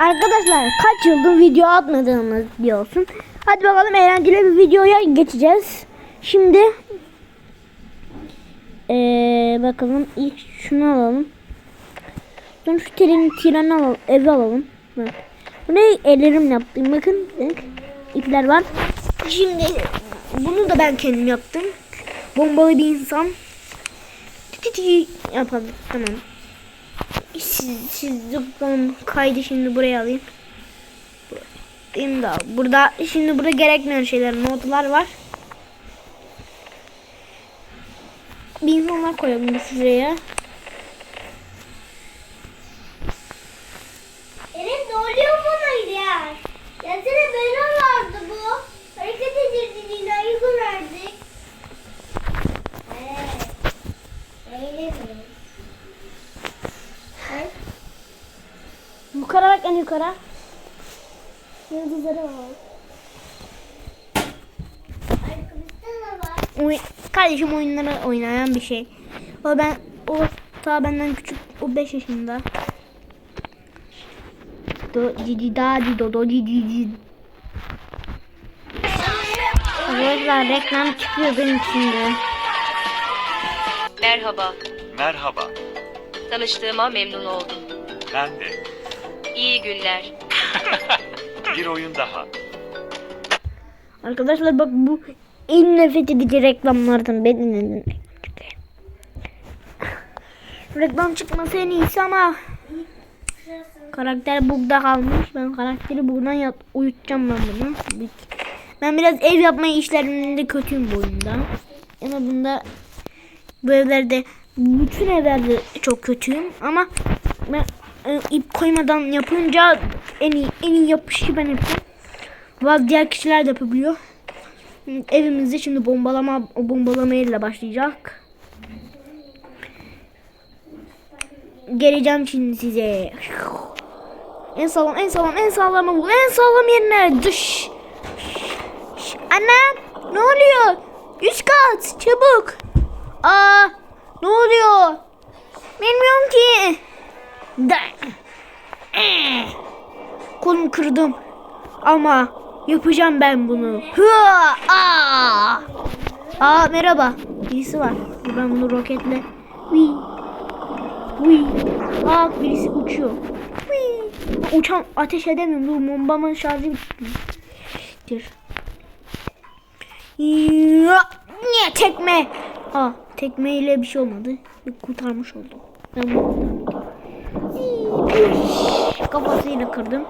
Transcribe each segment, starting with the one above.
Arkadaşlar kaç yıldır video atmadığımız diyorsun. Hadi bakalım eğlenceli bir videoya geçeceğiz. Şimdi ee, bakalım ilk şunu alalım. Sonra şu tren, treni alalım, evi alalım. Bak. Bu ne ellerim yaptım. Bakın bak, ipler var. Şimdi bunu da ben kendim yaptım. Bombalı bir insan. Titi yapalım. Tamam. Siz, siz bakalım kaydı şimdi buraya alayım. Benim de. Burada şimdi burada gerekmeyen şeyler notlar var. Bir insanlar koyalım bir şuraya. Enes ne oluyor bana ya? Gelsene böyle vardı bu. Yukarı. Yıldızları var. Oy, kardeşim oyunları oynayan bir şey. O ben o ta benden küçük o 5 yaşında. Do di di da di do do di di di. Arkadaşlar reklam çıkıyor benim şimdi. Merhaba, Merhaba, tanıştığıma memnun oldum. ben de. İyi günler. Bir oyun daha. Arkadaşlar bak bu en nefret edici reklamlardan benim Reklam çıkması en iyisi ama karakter bugda kalmış. Ben karakteri buradan yat uyutacağım ben bunu. Ben biraz ev yapma işlerinde kötüyüm bu oyunda. Ama bunda bu evlerde bütün evlerde çok kötüyüm ama ben ip koymadan yapınca en iyi en iyi yapışı ben yapıyorum. Bazı diğer kişiler de yapabiliyor. Evimizde şimdi bombalama bombalama ile başlayacak. Geleceğim şimdi size. En sağlam, en sağlam, en sağlam bu. En sağlam yerine. Dış. Annem, ne oluyor? Üst kat, çabuk. Aa, ne oluyor? Bilmiyorum ki. Da. Kolumu kırdım. Ama yapacağım ben bunu. Hıa! Aa! Merhaba. Birisi var. Ben bunu roketle. Hui. Hui. Aa birisi uçuyor. Hui. Uçan ateş edemiyorum. Dur bombamın şarjı. Ya! Niye tekme? Aa tekmeyle bir şey olmadı. Kurtarmış oldum. Ben bunu Kafasıyla kırdım.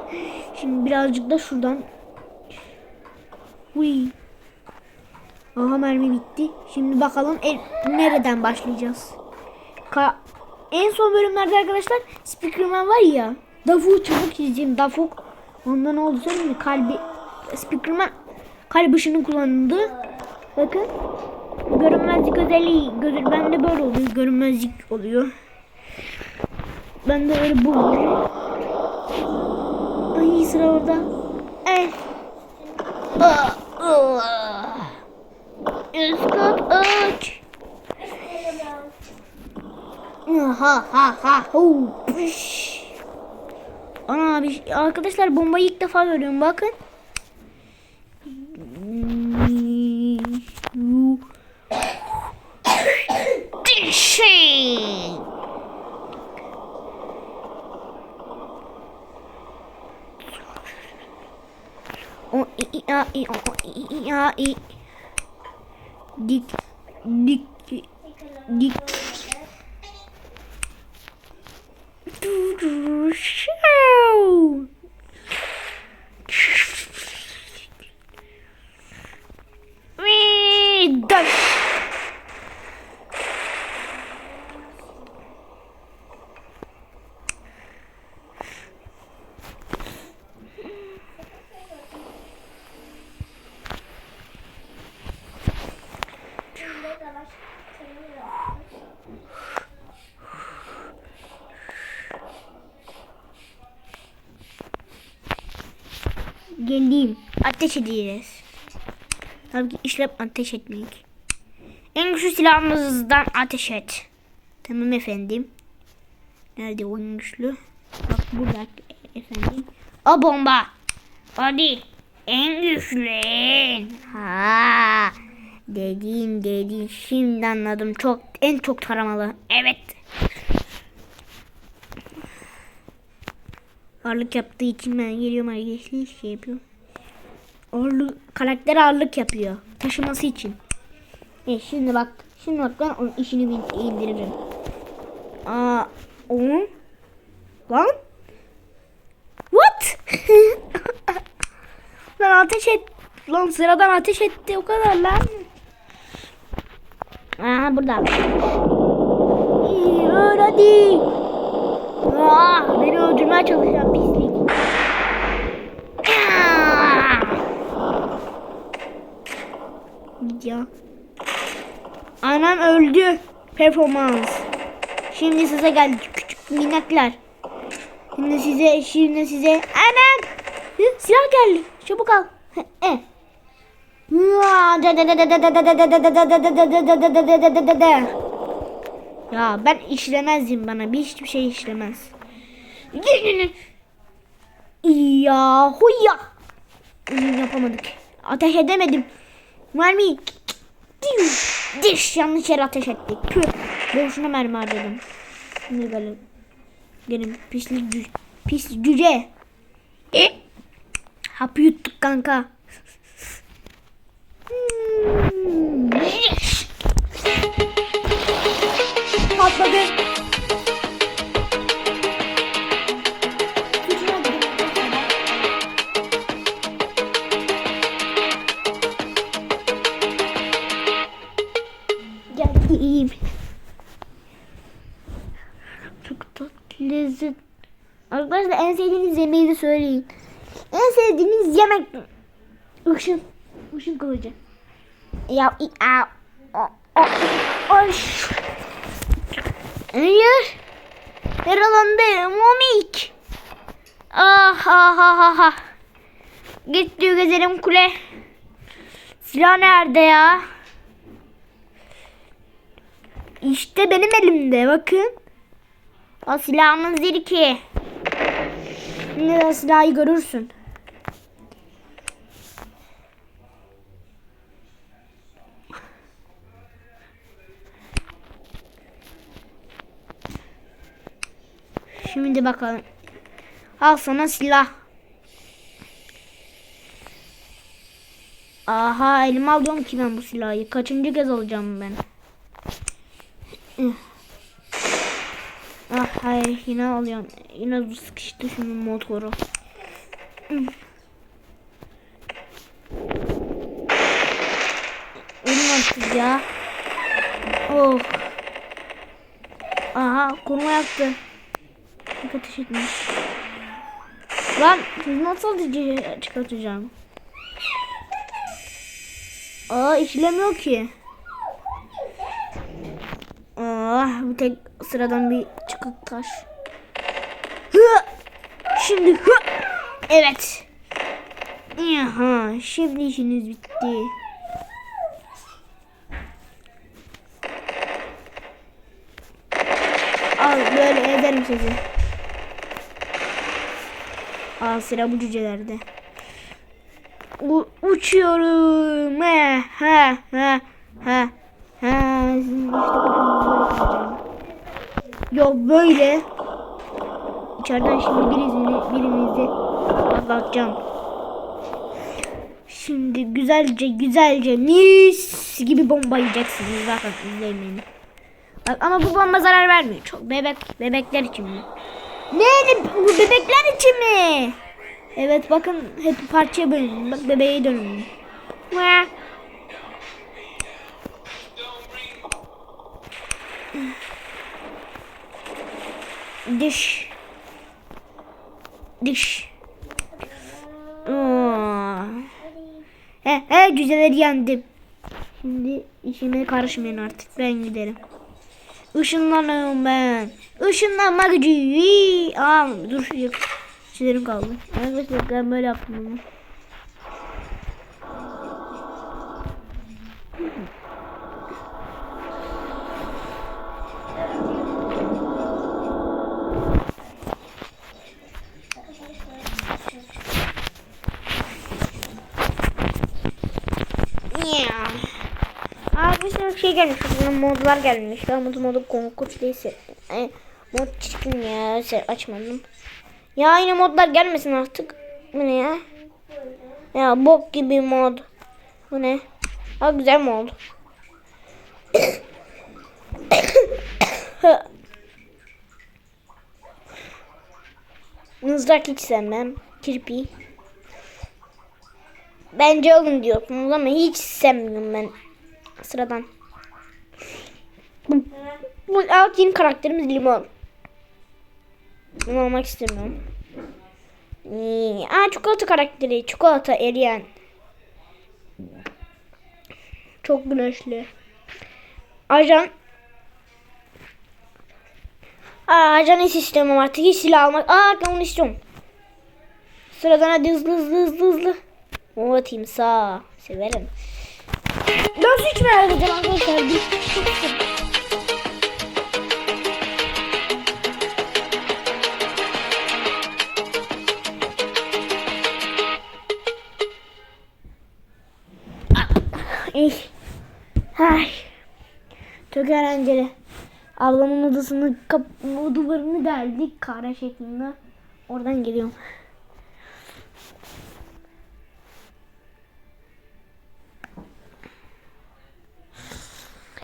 Şimdi birazcık da şuradan. Uy. Aha mermi bitti. Şimdi bakalım el, nereden başlayacağız. Ka en son bölümlerde arkadaşlar Speakerman var ya. Dafuk çabuk çizeceğim. Dafuk. Ondan ne oldu söyleyeyim mi? Kalbi Speakerman kalp ışını kullanıldı. Bakın. Görünmezlik özelliği. Gözü, bende böyle oluyor. Görünmezlik oluyor. Ben de öyle bu. Ay sıra orada. Ay. Aa. Üst kat aç. Ha ha ha hu. Ana bir şey- arkadaşlar bombayı ilk defa görüyorum bakın. Dişin. O i i a i o o, i i a i. Dik dik dik. Ateş edeceğiz. Tabii ki işlem ateş etmek. En güçlü silahımızdan ateş et. Tamam efendim. Nerede o en güçlü? Bak burada efendim. O bomba. Hadi. En güçlü. Ha. Dediğin dediğin şimdi anladım. Çok en çok taramalı. Evet. Ağırlık yaptığı için ben geliyorum arkadaşlar şey yapıyorum. Ağırlık, karakter ağırlık yapıyor. Taşıması için. E şimdi bak. Şimdi bak ben onun işini indiririm. Aa, onun Lan? What? lan ateş et. Lan sıradan ateş etti o kadar lan. Aha burada. İyi, öyle hadi. Ah, beni öldürmeye çalışan pislik. Ah! Ya. Anam öldü. Performans. Şimdi size geldi küçük minnaklar. Şimdi size, şimdi size. Anam! Silah geldi. Çabuk al. E. Ya ben işlemezdim bana. Bir hiçbir şey işlemez. Ya. Hmm, Yapamadık. Ateş edemedim. Mermi. Diş yanlış yere ateş ettik. Püh. Boşuna mermi harcadım. Şimdi gelin. Gelin pislik cü pis cüce. E? Hapı yuttuk kanka. Ya i a o o o ş- Hayır. Yaralandı. Momik. Ah ah ah ah ah. Gitti gezelim kule. Silah nerede ya? İşte benim elimde bakın. O silahımın zirki. Şimdi silahı görürsün. Şimdi bakalım. Al sana silah. Aha elime alıyorum ki ben bu silahı. Kaçıncı kez alacağım ben? Ah hayır yine alıyorum. Yine sıkıştı şunun motoru. Artık ya. Oh. Aha koruma yaptı. Ateş etmiş. Lan nasıl çıkartacağım? Aa işlemiyor ki. Ah bu tek sıradan bir çıkık taş. Hı! Şimdi hı! Evet. Aha, şimdi işiniz bitti. Al böyle ederim sizi. Aa sıra bu cücelerde. U uçuyorum. He he he he. He. Yok böyle. İçeriden şimdi birini, birinizi patlatacağım. Şimdi güzelce güzelce mis gibi bomba yiyeceksiniz. Bakın izleyin beni. Bak, ama bu bomba zarar vermiyor. Çok bebek bebekler için mi? Ne? Bu bebekler için mi? Evet bakın hep parçaya bölün. Bak bebeğe dönün. Vah. Diş. Diş. Aa. He he cüceleri yendim. Şimdi işime karışmayın artık ben giderim. Işınlanıyorum ben. Işınlanma gücü. Aa, dur şeylerim kaldı. Arkadaşlar ben böyle yaptım bunu. şey gelmiş. Buna modlar gelmiş. Ben modu modu konkur değilse. Mod çirkin ya. Açmadım. Ya aynı modlar gelmesin artık. Bu ne ya? Ya bok gibi mod. Bu ne? Ha güzel mod. Mızrak hiç sevmem. Kirpi. Bence alın diyorsunuz ama hiç sevmiyorum ben. Sıradan. Bu alt yeni karakterimiz limon. Bunu almak istemiyorum. Ee, Aa çikolata karakteri. Çikolata eriyen. Çok güneşli. Ajan. Aa ajan hiç istemiyorum artık. Hiç silah almak. Aa ben onu istiyorum. Sıradan hadi hızlı hızlı hızlı hızlı. O timsah. Severim. Ben su içmeye gideceğim arkadaşlar. Ay. Çok eğlenceli. Ablamın odasını kap duvarını deldik kare şeklinde. Oradan geliyorum.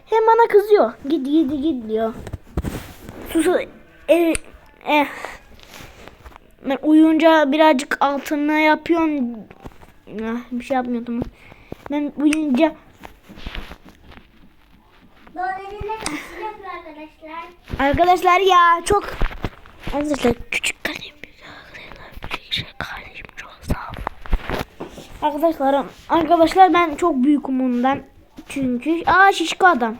Hem bana kızıyor. Git git git diyor. Sus. E, eh. Ben uyuyunca birazcık altına yapıyorum. Ah, bir şey yapmıyordum. Ben uyuyunca Dolarıyla kaçacak arkadaşlar. Arkadaşlar ya çok Arkadaşlar küçük kalem küçük kardeşim çok sağ olun. Arkadaşlar arkadaşlar ben çok büyüküm ondan. Çünkü aa şişko adam.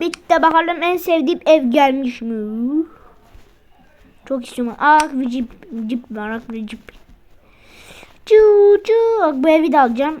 Bitti bakalım en sevdiğim ev gelmiş mi? Çok istiyorum. Aa bir cip, cip var bir cip. Cu. Bak bu evi de alacağım.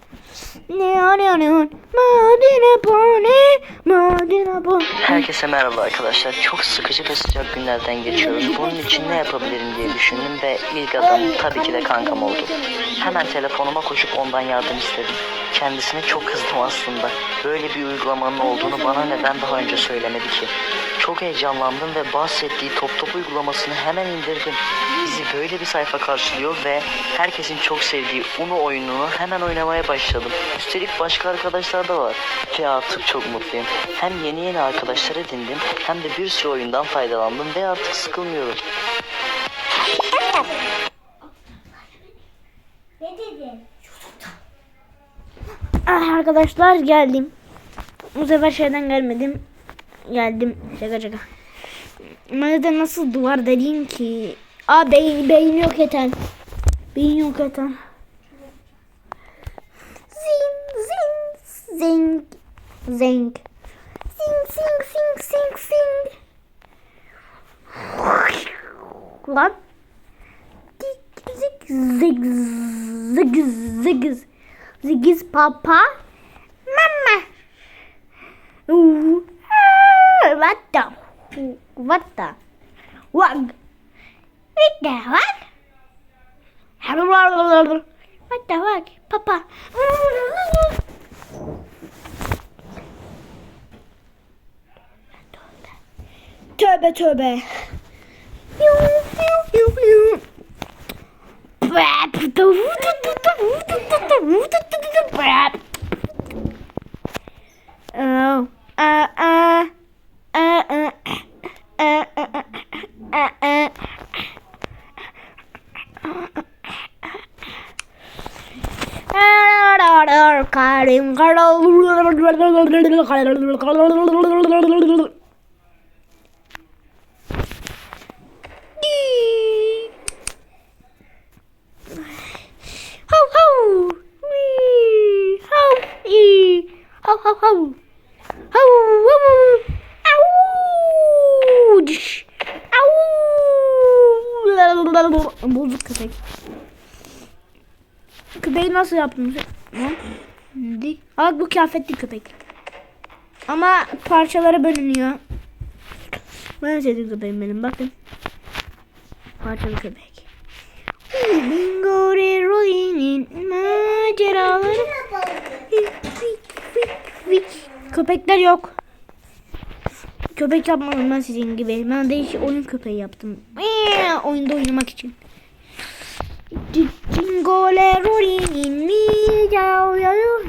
Hmm, hmm. Herkese merhaba arkadaşlar. Çok sıkıcı ve sıcak günlerden geçiyoruz. Bunun için ne yapabilirim diye düşündüm ve ilk adım tabii ki de kankam oldu. Hemen telefonuma koşup ondan yardım istedim. Kendisine çok kızdım aslında. Böyle bir uygulamanın olduğunu bana neden daha önce söylemedi ki? Çok heyecanlandım ve bahsettiği top top uygulamasını hemen indirdim. Bizi böyle bir sayfa karşılıyor ve herkesin çok sevdiği Uno oyununu hemen oynamaya başladım. Üstelik başka arkadaşlar da var ve artık çok mutluyum. Hem yeni yeni arkadaşlar edindim hem de bir sürü oyundan faydalandım ve artık sıkılmıyorum. Ah, arkadaşlar geldim. Bu sefer şeyden gelmedim. Geldim. Şaka şaka. Neden nasıl duvar deliyim ki? Aa beyin, beyin yok eten. Beyin yok eten. Zing zing zing. Zing zing zing zing. Lan. Zik zik zig zig zig zigiz papa mama. Ooh. What the? What the? What? What the what? What the fuck? Papa. Tövbe tövbe. Karim Au! Diş! Au! Bozuk köpek. Köpeği nasıl yaptın? Ne? Di- Aa, bu kıyafetli köpek. Ama parçalara bölünüyor. Ben sevdiğim köpeğim benim bakın. Parçalı köpek. Bingo Rolly'nin maceraları. Köpekler yok. Köpek yapmadım ben sizin gibi. Ben de hiç oyun köpeği yaptım. Eee, oyunda oynamak için. Jingole Rolly'nin maceraları.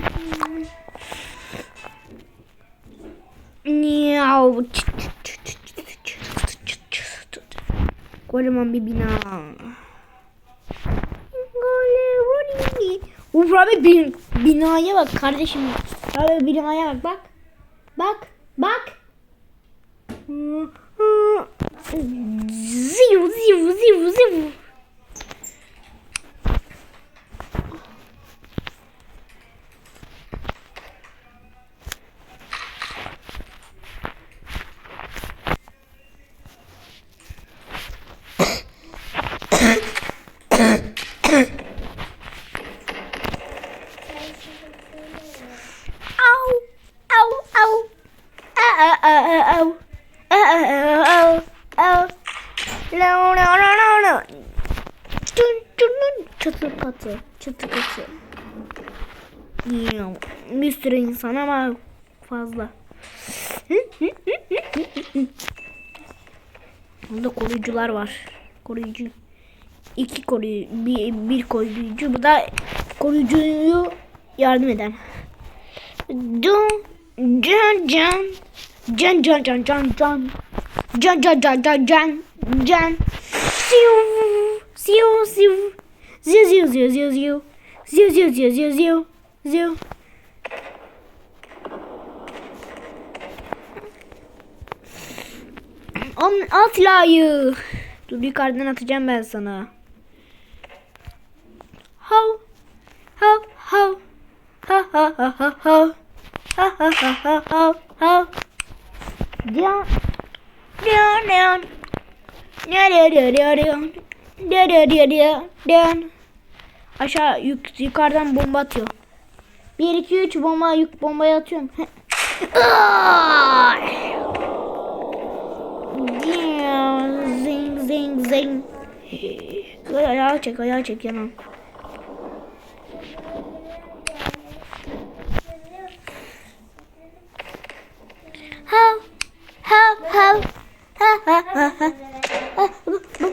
Miau. Kocaman bir bina. Uf abi bin, binaya bak kardeşim. Abi binaya bak bak. Bak. Bak. 嗯嗯。嗯 z 五 z 五 z 五 z Bir sürü insan ama fazla. Burada koruyucular var. Koruyucu. İki koruyucu. Bir, bir koruyucu. Bu da koruyucuyu yardım eden. Dun. Can can. Can can can can can. Can can can can can. Can. Siu. Siu siu. Ziu ziu ziu ziu ziu. Ziu ziu ziu ziu ziu. Zoom. On at silahı. Dur yukarıdan atacağım ben sana. Ho. Ho ho. Ha ha ha ha ha. Ha ha ha ha ha ha. Ya. Ya ya. Ya ya ya ya ya. Ya ya ya ya ya. Aşağı yuk, yukarıdan bomba atıyor. 1 2 3 bomba yük bombayı atıyorum. Zing zing zing. Ayağı çek ayağı çek yanım How, how, how, ha, ha, ha, ha. Ah, bu, bu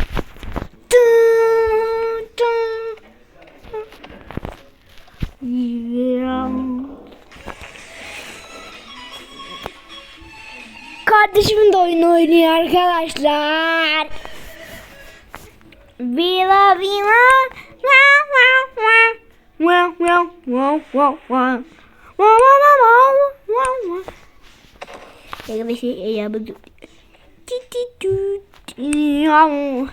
oyun oynuyor arkadaşlar. Viva viva wow wow wow wow wow wow wow wow wow wow wow wow ti tu. Yav.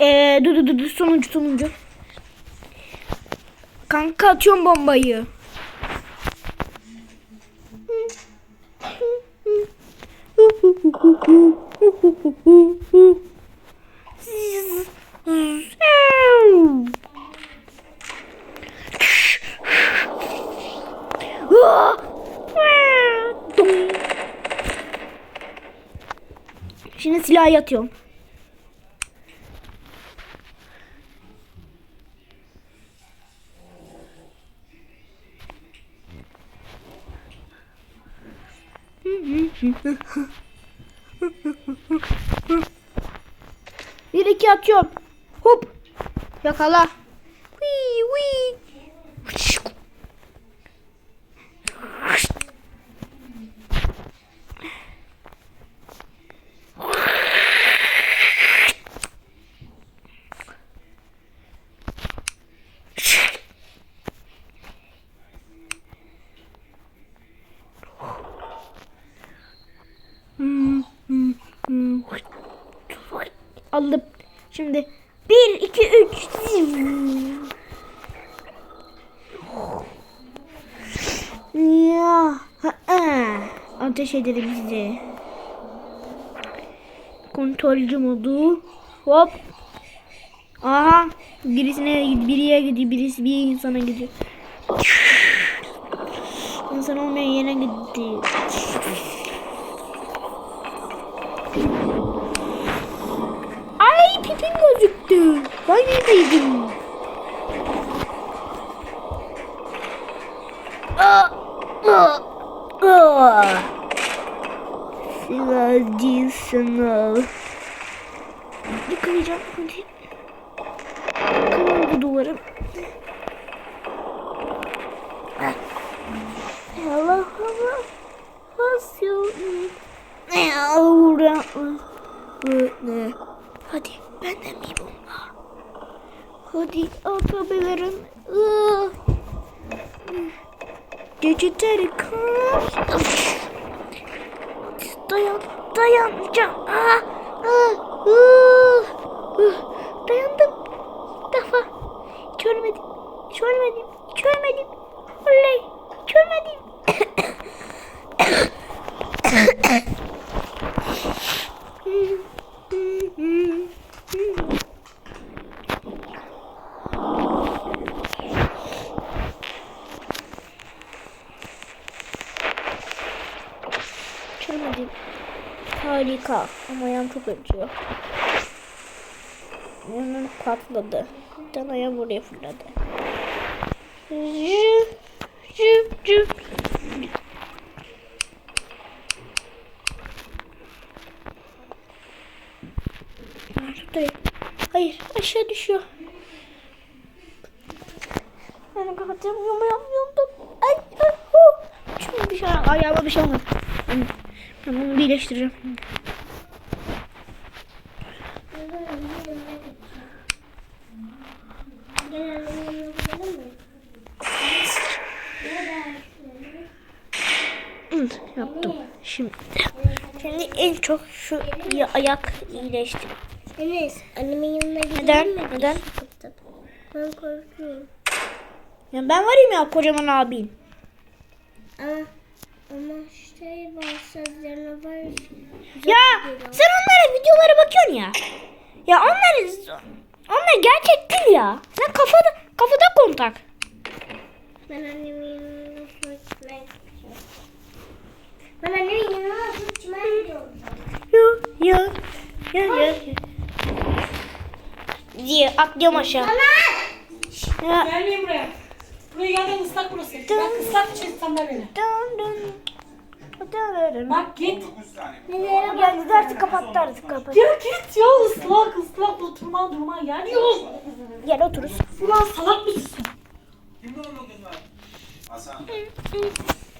Eee dur dur dur sonuncu sonuncu. Kanka atıyorum bombayı. Şimdi silahı atıyorum. Bir iki atıyorum. Hop. Yakala. Wii wii. Aldım. Şimdi 1 2 3 Ya. Ha, ha. Ateş edelim size. Kontrolcü modu. Hop. Aha. Birisine biriye gidiyor. Birisi bir insana gidiyor. İnsan olmayan yere gitti. Ay pipim gözüktü. Ben neredeydim? Aa, aa, aa. Sınav. Yıkayacağım. Hadi. Kırın bu duvarı. Allah Allah. Nasıl? Ne aura? Ne? Hadi benden bir bomba. Hadi atabilirim. Aa. Geceleri kan. Dayan, dayanacağım. Aa, aa, uu, uu. Dayandım. Bir defa. Hiç ölmedim. Hiç ölmedim. Hiç ölmedim. Oley. Hiç ölmedim. Hiç ölmedim. Harika. Ama ayağım çok acıyor. Yanım patladı. Bir ayağım buraya fırladı. Zıp. Ben tutayım. Hayır aşağı düşüyor. Kapatacağım yumuyorum yumdum. Ay ay hu. Şimdi bir şey ayağıma bir şey olmadı. Ben bunu birleştireceğim. Hı, Yaptım. Şimdi. Şimdi en çok şu ya- ayak iyileşti. Enes annemin yanına gidelim Neden? mi? Neden? Ben korkuyorum. Ya ben varım ya kocaman abin. Ama ama şey var sözlerine var. Ya sen onlara videolara bakıyorsun ya. Ya onlar onlar gerçek değil ya. Sen kafada kafada kontak. Ben annemin yanına. Ben annemin yanına gitmek istiyorum. Yo yo yo yo. Diye atlıyorum aşağı. Ya. Gelmeyin buraya. Buraya gelden ıslak burası. Bak ıslak bir şey sandalye. Dön dön. Dön, dön. Bak git. Geldi artık kapattı artık kapattı. Ya git ya ıslak ıslak oturma durma yer yok. Gel otururuz. Ulan salak mısın? Kimdi onun kızlar? Hasan.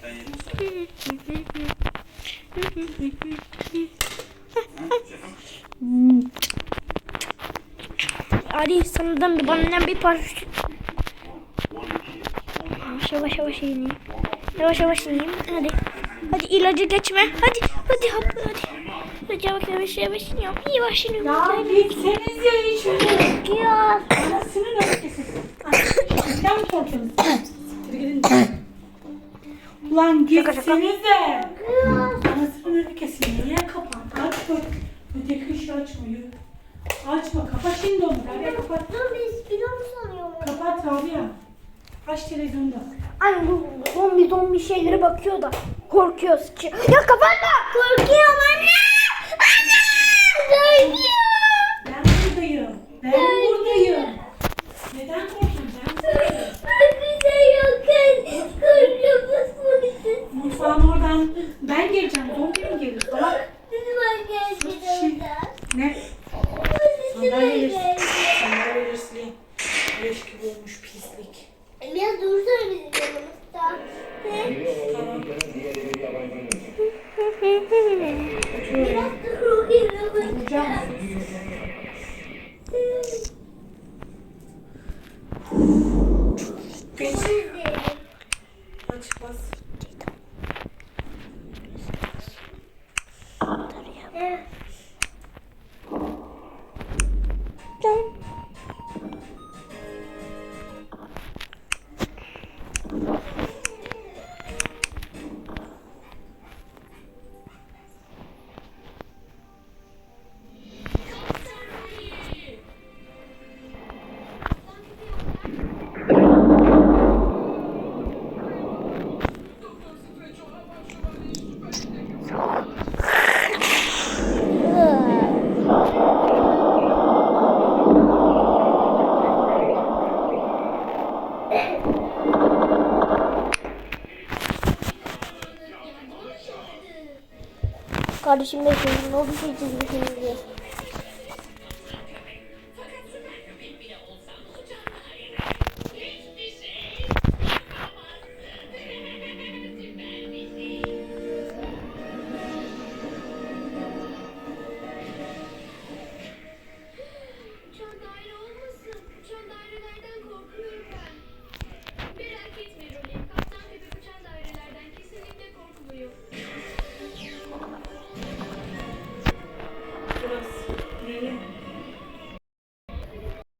Ben yeni Hadi sanırım bir bana bir parça. Yavaş yavaş yavaş ineyim. Yavaş yavaş ineyim. Hadi. Hadi ilacı geçme. Hadi. Hadi hop hadi. Hadi yavaş yavaş yavaş iniyorum. Yavaş iniyorum. Ya gitseniz ya hiç öyle. Ya. Anasının öfkesi. Sizden mi korkuyorsunuz? Ulan gitsenize. Anasının öfkesi niye kapat? Bak. Öteki işi açmıyor. Açma kapa şimdi onu. Rabia kapat. Dur biz biliyor sanıyorum. Kapat Rabia. Aç televizyonu da. Ay bu zombi zombi şeylere bakıyor da korkuyor sıçıyor. Ya kapatma. Korkuyorum anne. Anne. Korkuyor. Ben buradayım. Ben buradayım. Neden korktun? Ben buradayım. Bir şey yok. Korkuyoruz. Mutfağın oradan ben geleceğim. Zombi mi gelir? Gel Şey, ne? Sandalyeleri sileyim. Leş gibi olmuş pislik. Biraz dursana bizim yanımızda. Tamam. Kardeşim bekleyin. O bir şey çizmiş